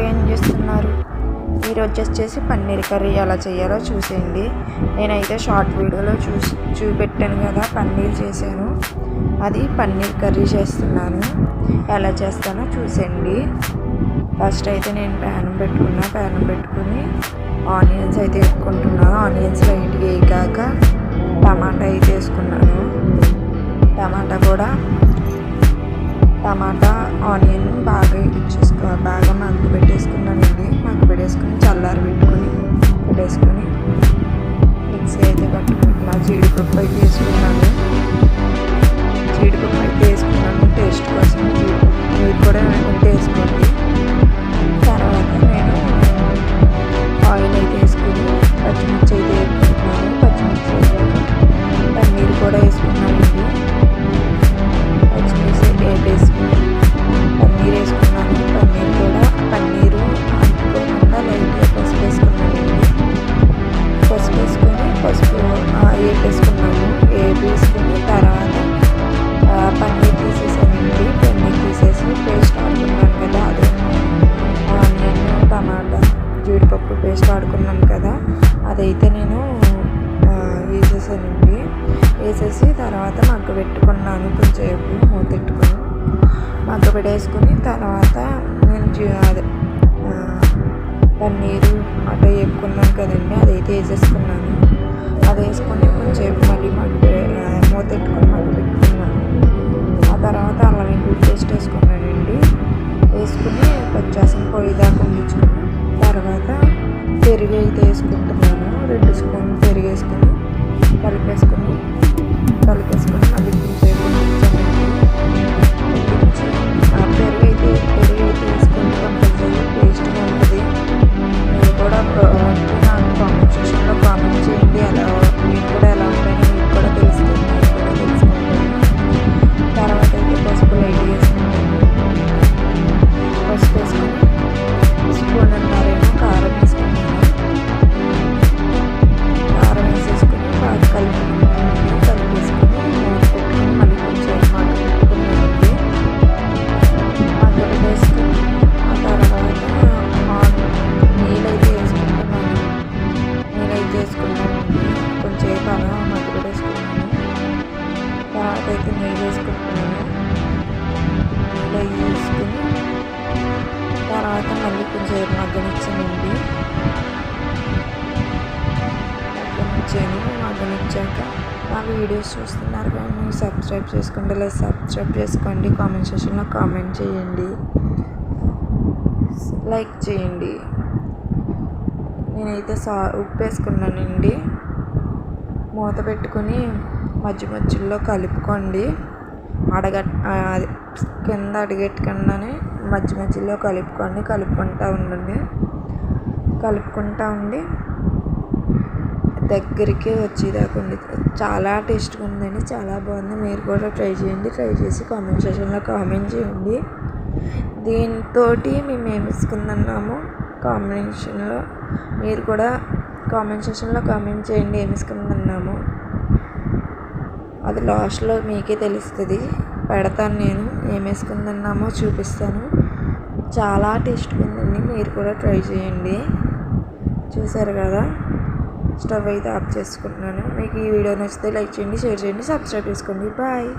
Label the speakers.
Speaker 1: ఏం చేస్తున్నారు? ఈరోజు వచ్చేసి పన్నీర్ కర్రీ ఎలా చేయాలో చూసేయండి. నేనైతే షార్ట్ వీడియోలో చూసి చూపెట్టాను కదా పన్నీర్ చేశాను. అది పన్నీర్ కర్రీ చేస్తున్నాను. ఎలా చేస్తానో చూసేయండి. ఫస్ట్ అయితే నేను ప్యాన్ పెట్టుకున్నా ప్యాన్ పెట్టుకుని ఆనియన్స్ అయితే వేసుకుంటున్నాను ఆనియన్స్ లైట్గా వేయగాక టమాటా అయితే వేసుకున్నాను. టమాటా కూడా టమాటా ఆనియన్ బాగా బాగా మగ్గు పెట్టేసుకున్నానండి మగ్గు పెట్టేసుకుని చల్లారి పెట్టుకుని పెట్టేసుకుని మిక్సీ అయితే పట్టుకుంటున్నా జీడిపప్పు అయితే వేసుకున్నాను. జీడిపప్పు అయితే వేసుకున్నాను. టేస్ట్ కోసం జీడిపప్పు. మీరు కూడా వేసేసానండి వేసేసి తర్వాత మగ్గ పెట్టుకున్నాను. కొంచెంసేపు మూతెట్టుకుని మగ్గ పెట్టేసుకుని తర్వాత నేను అదే పన్నీరు అట్లా వేపుకున్నాను కదండి. అదైతే వేసేసుకున్నాను. అది వేసుకుని కొంచెంసేపు మళ్ళీ మగ్గ మూతెట్టుకుని మగ్గ పెట్టుకున్నాను. ఆ తర్వాత అలా వెల్లుల్లి పేస్ట్ వేసుకున్నానండి. వేసుకుని పచ్చాసం పొయ్యిదాకా ఉంచుకున్నాను తర్వాత పెరుగు అయితే వేసుకుంటున్నాను. రెండు స్పూన్లు పెరుగు వేసుకుని కలిపేసుకొని కలిపేసుకొని మళ్ళీ గమనించాక మా వీడియోస్ చూస్తున్నారు కానీ సబ్స్క్రైబ్ చేసుకుంటే లేదు సబ్స్క్రైబ్ చేసుకోండి కామెంట్ సెక్షన్లో కామెంట్ చేయండి. లైక్ చేయండి. నేనైతే సా ఉప్పు వేసుకున్నానండి మూత పెట్టుకొని మధ్య మధ్యలో కలుపుకోండి. అడగ అది కింద అడిగెట్టకుండానే మధ్య మధ్యలో కలుపుకోండి కలుపుకుంటూ ఉండండి. కలుపుకుంటూ ఉండి దగ్గరికి వచ్చేదాకా ఉంది చాలా టేస్ట్గా ఉందండి. చాలా బాగుంది. మీరు కూడా ట్రై చేయండి. ట్రై చేసి కామెంట్ సెక్షన్లో కామెంట్ చేయండి. దీంతో మేము ఏమిసుకుందన్నాము కాంబినేషన్లో మీరు కూడా కామెంట్ సెక్షన్లో కామెంట్ చేయండి. ఏమిసుకుందన్నాము అది లాస్ట్లో మీకే తెలుస్తుంది. పెడతాను నేను. ఏం వేసుకుందన్నామో చూపిస్తాను. చాలా టేస్ట్గా ఉందండి. మీరు కూడా ట్రై చేయండి. చూసారు కదా? స్టవ్ అయితే ఆఫ్ చేసుకుంటున్నాను. మీకు ఈ వీడియో నచ్చితే లైక్ చేయండి షేర్ చేయండి సబ్స్క్రైబ్ చేసుకోండి. బాయ్.